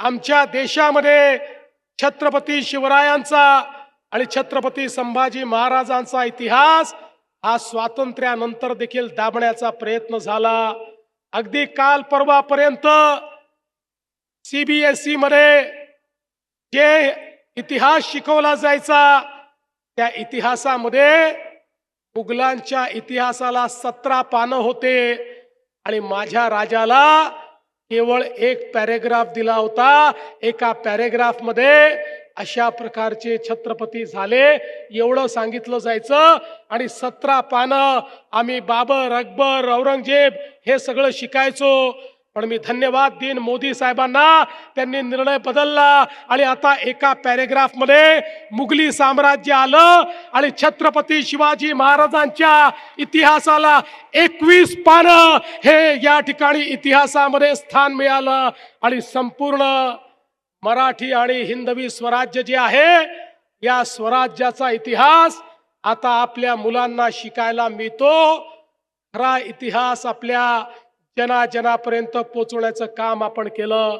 आमच्या देशामध्ये छत्रपती शिवरायांचा आणि छत्रपती संभाजी महाराजांचा इतिहास हा स्वातंत्र्यानंतर देखील दाबण्याचा प्रयत्न झाला. अगदी काल परवापर्यंत सीबीएसई मध्ये जे इतिहास शिकवला जायचा त्या इतिहासामध्ये मुघलांच्या इतिहासाला सतरा पानं होते आणि माझ्या राजाला केवळ एक पॅरेग्राफ दिला होता. एका पॅरेग्राफमध्ये अशा प्रकारचे छत्रपती झाले. एवढं सांगितलं जायचं. आणि सतरा पानं आम्ही बाबर अकबर औरंगजेब हे सगळं शिकायचो. पण मी धन्यवाद देईन मोदी साहेबांना. त्यांनी निर्णय बदलला आणि आता एका पॅरेग्राफमध्ये मुघली साम्राज्य आलं आणि छत्रपती शिवाजी महाराजांच्या इतिहासाला एकवीस पानं हे या ठिकाणी इतिहासामध्ये स्थान मिळालं. आणि संपूर्ण मराठी आणि हिंदवी स्वराज्य जे आहे या स्वराज्याचा इतिहास आता आपल्या मुलांना शिकायला मिळतो. खरा इतिहास आपल्या जनाजनापर्यंत पोचवण्याचं काम आपण केलं.